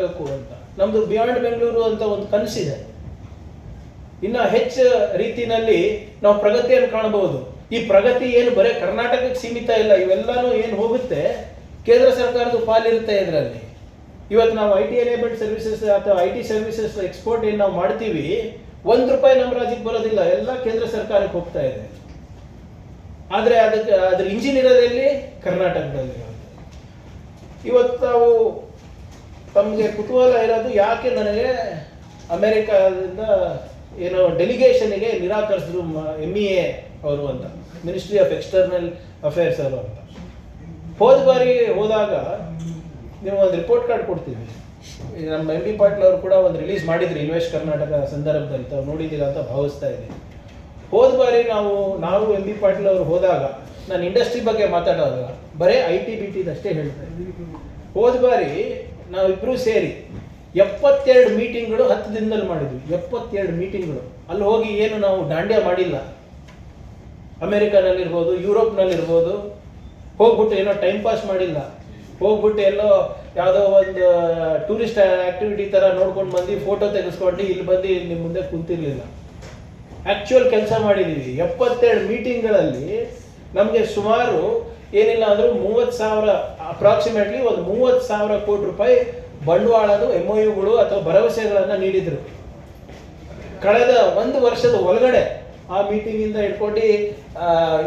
ಆಗಬೇಕು ಅಂತ. ನಮ್ದು ಬಿಯಾಂಡ್ ಬೆಂಗಳೂರು ಅಂತ ಒಂದು ಕನಸಿದೆ ಇನ್ನ ಹೆಚ್ಚು ರೀತಿಯಲ್ಲಿ ನಾವು ಪ್ರಗತಿಯನ್ನು ಕಾಣಬಹುದು. ಈ ಪ್ರಗತಿ ಏನು ಬರೀ ಕರ್ನಾಟಕಕ್ಕೆ ಸೀಮಿತ ಇಲ್ಲ, ಇವೆಲ್ಲಾನು ಏನು ಹೋಗುತ್ತೆ, ಕೇಂದ್ರ ಸರ್ಕಾರದ ಪಾಲಿರುತ್ತೆ ಇದರಲ್ಲಿ. ಇವತ್ತು ನಾವು ಐ ಟಿ ಎನೇಬಲ್ಡ್ ಸರ್ವಿಸಸ್ ಅಥವಾ ಐ ಟಿ ಸರ್ವಿಸಸ್ ಎಕ್ಸ್ಪೋರ್ಟ್ ಏನು ನಾವು ಮಾಡ್ತೀವಿ, ಒಂದು ರೂಪಾಯಿ ನಮ್ಮ ರಾಜ್ಯಕ್ಕೆ ಬರೋದಿಲ್ಲ, ಎಲ್ಲ ಕೇಂದ್ರ ಸರ್ಕಾರಕ್ಕೆ ಹೋಗ್ತಾ ಇದೆ. ಆದರೆ ಅದಕ್ಕೆ, ಅದ್ರ ಇಂಜಿನ್ ಇರೋದೆಲ್ಲಿ ಕರ್ನಾಟಕದಲ್ಲಿ ಇವತ್ತು ನಾವು ತಮಗೆ ಕುತೂಹಲ ಇರೋದು ಯಾಕೆ ನನಗೆ ಅಮೆರಿಕಾದಿಂದ ಏನೋ ಡೆಲಿಗೇಷನ್ಗೆ ನಿರಾಕರಿಸಿದ್ರು ಎಂ ಇ ಎ ಅವರು ಅಂತ ಮಿನಿಸ್ಟ್ರಿ ಆಫ್ ಎಕ್ಸ್ಟರ್ನಲ್ ಅಫೇರ್ಸ್ ಅವರು ಅಂತ. ಹೋದ ಬಾರಿ ಹೋದಾಗ ನೀವು ಒಂದು ರಿಪೋರ್ಟ್ ಕಾರ್ಡ್ ಕೊಡ್ತೀವಿ. ನಮ್ಮ ಎಂ ಬಿ ಪಾಟೀಲ್ ಅವರು ಕೂಡ ಒಂದು ರಿಲೀಸ್ ಮಾಡಿದ್ರು ಇನ್ವೆಸ್ಟ್ ಕರ್ನಾಟಕ ಸಂದರ್ಭದಲ್ಲಿ ತಾವು ನೋಡಿದ್ದೀರಾ ಅಂತ ಭಾವಿಸ್ತಾ ಇದ್ದೀನಿ. ಹೋದ ಬಾರಿ ನಾವು ನಾವು ಎಂ ಬಿ ಪಾಟೀಲ್ ಅವರು ಹೋದಾಗ, ನಾನು ಇಂಡಸ್ಟ್ರಿ ಬಗ್ಗೆ ಮಾತಾಡೋದಾಗ ಬರೀ ಐ ಟಿ ಬಿ ಟಿದಷ್ಟೇ ಹೇಳ್ತಾ ಹೋದ ಬಾರಿ ನಾವಿಬ್ರು ಸೇರಿ ಎಪ್ಪತ್ತೆರಡು ಮೀಟಿಂಗ್ಗಳು ಹತ್ತು ದಿನದಲ್ಲಿ ಮಾಡಿದ್ವಿ. ಎಪ್ಪತ್ತೆರಡು ಮೀಟಿಂಗ್ಗಳು. ಅಲ್ಲಿ ಹೋಗಿ ಏನು ನಾವು ದಾಂಡ್ಯ ಮಾಡಿಲ್ಲ. ಅಮೆರಿಕನಲ್ಲಿರ್ಬೋದು, ಯುರೋಪ್ನಲ್ಲಿರ್ಬೋದು. ಹೋಗ್ಬಿಟ್ಟು ಏನೋ ಟೈಮ್ ಪಾಸ್ ಮಾಡಿಲ್ಲ. ಹೋಗ್ಬಿಟ್ಟು ಎಲ್ಲೋ ಯಾವುದೋ ಒಂದು ಟೂರಿಸ್ಟ್ ಆಕ್ಟಿವಿಟಿ ಥರ ನೋಡ್ಕೊಂಡು ಬಂದು ಫೋಟೋ ತೆಗೆಸ್ಕೊಂಡು ಇಲ್ಲಿ ಬಂದು ನಿಮ್ಮ ಮುಂದೆ ಕುಂತಿರ್ಲಿಲ್ಲ. ಆ್ಯಕ್ಚುಯಲ್ ಕೆಲಸ ಮಾಡಿದ್ದೀವಿ ಎಪ್ಪತ್ತೆರಡು ಮೀಟಿಂಗ್ಗಳಲ್ಲಿ ನಮಗೆ ಸುಮಾರು ಏನಿಲ್ಲ ಅಂದರೂ ಮೂವತ್ತು ಸಾವಿರ ಅಪ್ರಾಕ್ಸಿಮೇಟ್ಲಿ ಒಂದು ಮೂವತ್ತು ಸಾವಿರ ಕೋಟಿ ರೂಪಾಯಿ ಬಂಡವಾಳದ ಎಂ ಯುಗಳು ಅಥವಾ ಭರವಸೆಗಳನ್ನು ನೀಡಿದರು. ಕಳೆದ ಒಂದು ವರ್ಷದ ಒಳಗಡೆ ಆ ಮೀಟಿಂಗಿಂದ ಹಿಡ್ಕೊಂಡು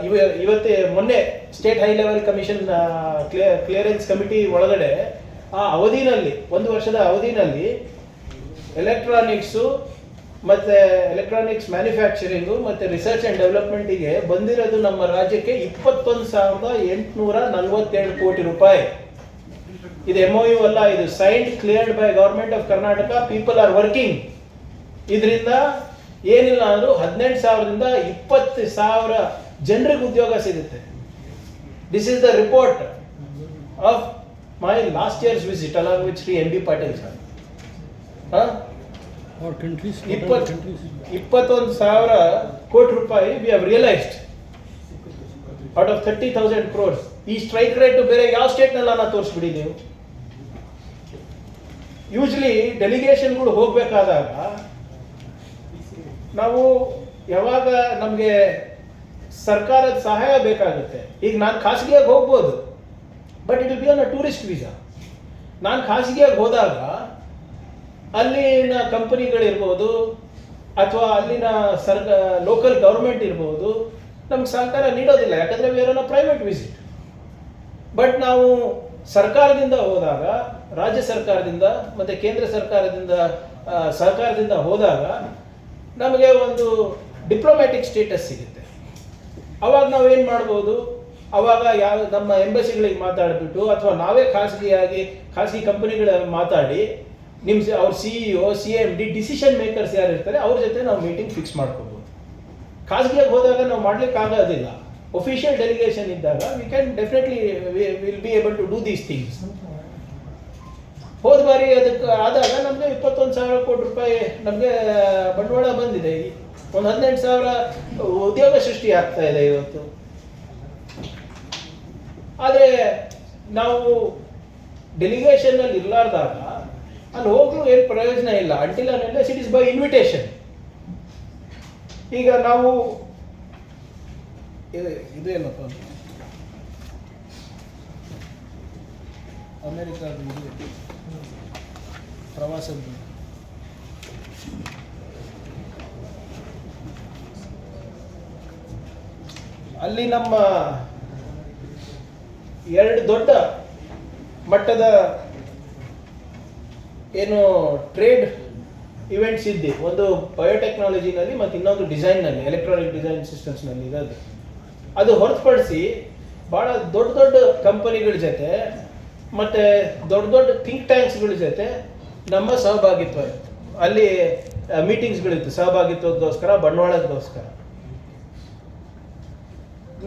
ಇವ, ಇವತ್ತೇ ಮೊನ್ನೆ state high level commission clearance committee ಒಳಗಡೆ ಆ ಅವಧಿನಲ್ಲಿ, ಒಂದು ವರ್ಷದ ಅವಧಿನಲ್ಲಿ ಎಲೆಕ್ಟ್ರಾನಿಕ್ಸು ಮತ್ತೆ ಎಲೆಕ್ಟ್ರಾನಿಕ್ಸ್ ಮ್ಯಾನುಫ್ಯಾಕ್ಚರಿಂಗು ಮತ್ತೆ ರಿಸರ್ಚ್ ಅಂಡ್ ಡೆವಲಪ್ಮೆಂಟಿಗೆ ಬಂದಿರೋದು ನಮ್ಮ ರಾಜ್ಯಕ್ಕೆ ಇಪ್ಪತ್ತೊಂದು ಸಾವಿರದ ಎಂಟುನೂರ ನಲವತ್ತೆರಡು ಕೋಟಿ ರೂಪಾಯಿ. ಇದು ಎಂ ಯು ಅಲ್ಲ, ಇದು signed cleared by government of Karnataka people are working ಇದರಿಂದ ಏನಿಲ್ಲ ಅಂದರೂ ಹದಿನೆಂಟು ಸಾವಿರದಿಂದ ಇಪ್ಪತ್ತು ಸಾವಿರ ಜನರಿಗೆ ಉದ್ಯೋಗ ಸಿಗುತ್ತೆ. This is the report of my last year's visit along with Shri M B Patil sir Or ಇಪ್ಪತ್ತು? ಇಪ್ಪತ್ತೊಂದು ಸಾವಿರ ಕೋಟಿ ರೂಪಾಯಿ we have realised out of thirty thousand crores ಈ ಸ್ಟ್ರೈಕ್ ರೇಟ್ ಬೇರೆ ಯಾವ ಸ್ಟೇಟ್ನಲ್ಲ ತೋರಿಸ್ಬಿಡಿ ನೀವು. ಯೂಶ್ವಲಿ ಡೆಲಿಗೇಷನ್ಗಳು ಹೋಗ್ಬೇಕಾದಾಗ ನಾವು ಯಾವಾಗ ನಮಗೆ ಸರ್ಕಾರದ ಸಹಾಯ ಬೇಕಾಗುತ್ತೆ. ಈಗ ನಾನು ಖಾಸಗಿಯಾಗಿ ಹೋಗ್ಬೋದು. But it will be on a tourist visa ನಾನು ಖಾಸಗಿಯಾಗಿ ಹೋದಾಗ ಅಲ್ಲಿನ ಕಂಪನಿಗಳಿರ್ಬೋದು ಅಥವಾ ಅಲ್ಲಿನ ಸರ್ಕ ಲೋಕಲ್ ಗೌರ್ಮೆಂಟ್ ಇರ್ಬೋದು, ನಮ್ಗೆ ಸಹಕಾರ ನೀಡೋದಿಲ್ಲ. ಯಾಕಂದರೆ ಅ ಪ್ರೈವೇಟ್ ವಿಸಿಟ್ ಬಟ್ ನಾವು ಸರ್ಕಾರದಿಂದ ಹೋದಾಗ, ರಾಜ್ಯ ಸರ್ಕಾರದಿಂದ ಮತ್ತು ಕೇಂದ್ರ ಸರ್ಕಾರದಿಂದ ಸರ್ಕಾರದಿಂದ ಹೋದಾಗ ನಮಗೆ ಒಂದು ಡಿಪ್ಲೊಮ್ಯಾಟಿಕ್ ಸ್ಟೇಟಸ್ ಸಿಗುತ್ತೆ. ಅವಾಗ ನಾವು ಏನು ಮಾಡ್ಬೋದು? ಅವಾಗ ಯಾವ, ನಮ್ಮ ಎಂಬಸಿಗಳಿಗೆ ಮಾತಾಡಿಬಿಟ್ಟು ಅಥವಾ ನಾವೇ ಖಾಸಗಿಯಾಗಿ, ಖಾಸಗಿ ಕಂಪನಿಗಳ ಮಾತಾಡಿ ನಿಮ್ಮ ಅವ್ರ C E O C M D decision makers ಯಾರು ಇರ್ತಾರೆ, ಅವ್ರ ಜೊತೆ ನಾವು ಮೀಟಿಂಗ್ ಫಿಕ್ಸ್ ಮಾಡ್ಕೋಬೋದು. ಖಾಸಗಿಯಾಗಿ ಹೋದಾಗ ನಾವು ಮಾಡ್ಲಿಕ್ಕೆ ಆಗೋದಿಲ್ಲ. ಒಫಿಷಿಯಲ್ ಡೆಲಿಗೇಷನ್ ಇದ್ದಾಗ we can definitely will be able to do these things ಹೋದ ಬಾರಿ ಅದಕ್ಕೆ ಆದಾಗ ನಮಗೆ ಇಪ್ಪತ್ತೊಂದು ಸಾವಿರ ಕೋಟಿ ರೂಪಾಯಿ, ನಮಗೆ, ಬಂಡವಾಳ ಬಂದಿದೆ. ಒಂದು ಹದಿನೆಂಟು ಸಾವಿರ ಉದ್ಯೋಗ ಸೃಷ್ಟಿ ಆಗ್ತಾ ಇದೆ ಇವತ್ತು. ಆದರೆ ನಾವು ಡೆಲಿಗೇಷನ್ ಅಲ್ಲಿ ಇರ್ಲಾರ್ದಾಗ ಅಲ್ಲಿ ಹೋಗಲು ಏನು ಪ್ರಯೋಜನ ಇಲ್ಲ. Until unless it is by invitation ಈಗ ನಾವು ಇದು- ಇದೇನಪ್ಪ ಅಮೆರಿಕಾದ ಪ್ರವಾಸ ಪ್ರವಾಸದ್ದು ಅಲ್ಲಿ ನಮ್ಮ ಎರಡು ದೊಡ್ಡ ಮಟ್ಟದ ಏನು ಟ್ರೇಡ್ ಇವೆಂಟ್ಸ್ ಇದ್ದೆ ಒಂದು ಬಯೋಟೆಕ್ನಾಲಜಿನಲ್ಲಿ ಮತ್ತು ಇನ್ನೊಂದು ಡಿಸೈನ್ನಲ್ಲಿ ಎಲೆಕ್ಟ್ರಾನಿಕ್ ಡಿಸೈನ್ ಸಿಸ್ಟಮ್ಸ್ನಲ್ಲಿ ಇರೋದು. ಅದು ಹೊರತುಪಡಿಸಿ ಭಾಳ ದೊಡ್ಡ ದೊಡ್ಡ ಕಂಪನಿಗಳ ಜೊತೆ ಮತ್ತು ದೊಡ್ಡ ದೊಡ್ಡ ಥಿಂಕ್ ಟ್ಯಾಂಕ್ಸ್ಗಳ ಜೊತೆ ನಮ್ಮ ಸಹಭಾಗಿತ್ವ ಇತ್ತು. ಅಲ್ಲಿ ಮೀಟಿಂಗ್ಸ್ಗಳಿತ್ತು ಸಹಭಾಗಿತ್ವದೋಸ್ಕರ ಬಂಡವಾಳದೋಸ್ಕರ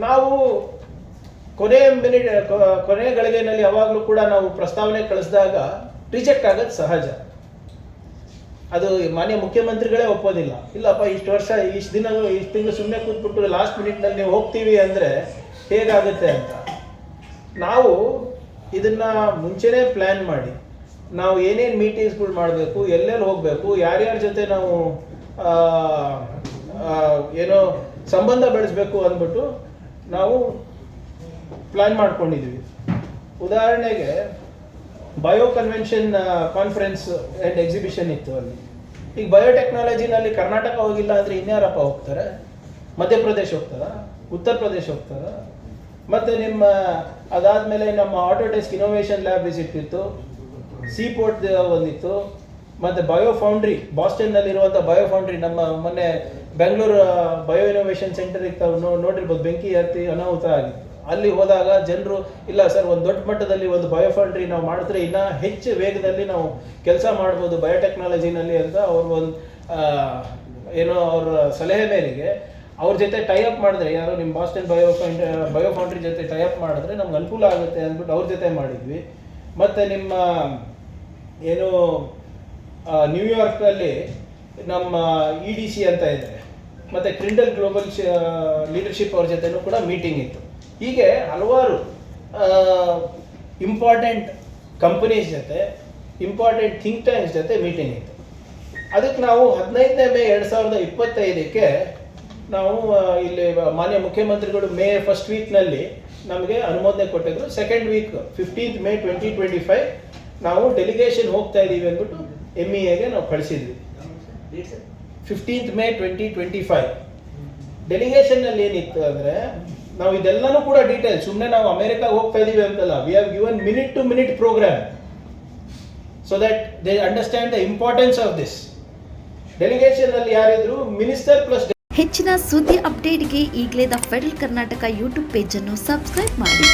ನಾವು ಕೊನೆ ಮಿನಿಟ್ ಕೊನೆ ಗಳಿಗೆನಲ್ಲಿ ಯಾವಾಗಲೂ ಕೂಡ ನಾವು ಪ್ರಸ್ತಾವನೆ ಕಳಿಸಿದಾಗ ರಿಜೆಕ್ಟ್ ಆಗೋದು ಸಹಜ. ಅದು ಮಾನ್ಯ ಮುಖ್ಯಮಂತ್ರಿಗಳೇ ಒಪ್ಪೋದಿಲ್ಲ. ಇಲ್ಲಪ್ಪ, ಇಷ್ಟು ವರ್ಷ, ಇಷ್ಟು ದಿನ ಇಷ್ಟು ತಿಂಗಳು ಸುಮ್ಮನೆ ಕೂತ್ಬಿಟ್ಟು ಲಾಸ್ಟ್ ಮಿನಿಟ್ನಲ್ಲಿ ನೀವು ಹೋಗ್ತೀವಿ ಅಂದರೆ ಹೇಗಾಗುತ್ತೆ ಅಂತ. ನಾವು ಇದನ್ನ ಮುಂಚೆನೇ ಪ್ಲ್ಯಾನ್ ಮಾಡಿ. ನಾವು ಏನೇನು ಮೀಟಿಂಗ್ಸ್ಗಳು ಮಾಡಬೇಕು, ಎಲ್ಲೆಲ್ಲಿ ಹೋಗಬೇಕು, ಯಾರ್ಯಾರ ಜೊತೆ ನಾವು ಏನೋ ಸಂಬಂಧ ಬೆಳೆಸ್ಬೇಕು ಅಂದ್ಬಿಟ್ಟು ನಾವು ಪ್ಲಾನ್ ಮಾಡ್ಕೊಂಡಿದ್ವಿ. ಉದಾಹರಣೆಗೆ bio convention conference and exhibition ಇತ್ತು ಅಲ್ಲಿ. ಈಗ ಬಯೋಟೆಕ್ನಾಲಜಿನಲ್ಲಿ ಕರ್ನಾಟಕ ಹೋಗಿಲ್ಲ ಅಂದರೆ ಇನ್ಯಾರಪ್ಪ ಹೋಗ್ತಾರೆ? ಮಧ್ಯಪ್ರದೇಶ ಹೋಗ್ತಾರ ಉತ್ತರ ಪ್ರದೇಶ ಹೋಗ್ತಾರ ಮತ್ತು ನಿಮ್ಮ, ಅದಾದಮೇಲೆ ನಮ್ಮ ಆಟೋಟೆಸ್ಕ್ ಇನೋವೇಷನ್ ಲ್ಯಾಬ್ ವಿಸಿಟ್ ಇತ್ತು. ಸಿ ಪೋರ್ಟ್ ಒಂದಿತ್ತು ಮತ್ತು ಬಯೋ ಫೌಂಡ್ರಿ ಬಾಸ್ಟನ್ನಲ್ಲಿರುವಂಥ ಬಯೋ ಫೌಂಡ್ರಿ ನಮ್ಮ ಮೊನ್ನೆ ಬೆಂಗಳೂರು ಬಯೋ ಇನೋವೇಷನ್ ಸೆಂಟರ್ ಇತ್ತು. ನೋಡಿರ್ಬೋದು. ಬೆಂಕಿ ಹತ್ತಿ ಅನಾಹುತ ಆಗಿತ್ತು ಅಲ್ಲಿ ಹೋದಾಗ ಜನರು, ಇಲ್ಲ ಸರ್, ಒಂದು ದೊಡ್ಡ ಮಟ್ಟದಲ್ಲಿ ಒಂದು ಬಯೋಫೌಂಡ್ರಿ ನಾವು ಮಾಡಿದ್ರೆ ಇನ್ನೂ ಹೆಚ್ಚು ವೇಗದಲ್ಲಿ ನಾವು ಕೆಲಸ ಮಾಡ್ಬೋದು ಬಯೋಟೆಕ್ನಾಲಜಿನಲ್ಲಿ ಅಂತ ಅವ್ರ ಒಂದು ಏನೋ ಅವ್ರ ಸಲಹೆ ಮೇರೆಗೆ ಅವ್ರ ಜೊತೆ ಟೈ ಅಪ್ ಮಾಡಿದ್ರೆ, ಯಾರೋ ನಿಮ್ಮ ಬಾಸ್ಟನ್ ಬಯೋ ಬಯೋಫೌಂಡ್ರಿ ಜೊತೆ ಟೈ ಅಪ್ ಮಾಡಿದ್ರೆ ನಮ್ಗೆ ಅನುಕೂಲ ಆಗುತ್ತೆ ಅಂದ್ಬಿಟ್ಟು ಅವ್ರ ಜೊತೆ ಮಾಡಿದ್ವಿ. ಮತ್ತು ನಿಮ್ಮ, ಏನು ನ್ಯೂಯಾರ್ಕ್ ನ್ಯೂಯಾರ್ಕಲ್ಲಿ ನಮ್ಮ ಇ ಡಿ ಸಿ ಅಂತ ಇದೆ. ಮತ್ತು ಕ್ರಿಂಡಲ್ ಗ್ಲೋಬಲ್ ಲೀಡರ್ಶಿಪ್ ಅವ್ರ ಜೊತೆನೂ ಕೂಡ ಮೀಟಿಂಗ್ ಇತ್ತು. ಹೀಗೆ ಹಲವಾರು ಇಂಪಾರ್ಟೆಂಟ್ ಕಂಪನೀಸ್ ಜೊತೆ ಇಂಪಾರ್ಟೆಂಟ್ ಥಿಂಕ್ ಟ್ಯಾಂಕ್ಸ್ ಜೊತೆ ಮೀಟಿಂಗ್ ಇತ್ತು. ಅದಕ್ಕೆ ನಾವು ಹದಿನೈದನೇ ಮೇ ಎರಡು ಸಾವಿರದ ಇಪ್ಪತ್ತೈದಕ್ಕೆ ನಾವು ಇಲ್ಲಿ ಮಾನ್ಯ ಮುಖ್ಯಮಂತ್ರಿಗಳು ಮೇ ಫಸ್ಟ್ ವೀಕ್ನಲ್ಲಿ ನಮಗೆ ಅನುಮೋದನೆ ಕೊಟ್ಟಿದ್ರು. Second week fifteenth May twenty twenty five ನಾವು ಡೆಲಿಗೇಷನ್ ಹೋಗ್ತಾ ಇದ್ದೀವಿ ಅಂದ್ಬಿಟ್ಟು ಎಂ ಇ ಎಗೆ ನಾವು ಕಳಿಸಿದ್ವಿ. Fifteenth May twenty twenty five ಡೆಲಿಗೇಷನ್ನಲ್ಲಿ ಏನಿತ್ತು ಅಂದರೆ ನಾವು ಇದೆಲ್ಲನೂ ಕೂಡ ಡೀಟೇಲ್ ಸುಮ್ಮನೆ ನಾವು ಅಮೆರಿಕಾಗೆ ಹೋಗ್ತಾ ಇದೀವಿ ಅಂತಲ್ಲ. We have given minute to minute programme so that they understand the importance of this delegation ಅಲ್ಲಿ ಯಾರಿದ್ರು ಮಿನಿಸ್ಟರ್ ಪ್ಲಸ್ ಹೆಚ್ಚಿನ ಸುದ್ದಿ ಅಪ್ಡೇಟ್ಗೆ ಈಗಲೇ ದ ಫೆಡರಲ್ ಕರ್ನಾಟಕ ಯೂಟ್ಯೂಬ್ ಪೇಜನ್ನು ಸಬ್ಸ್ಕ್ರೈಬ್ ಮಾಡಿ.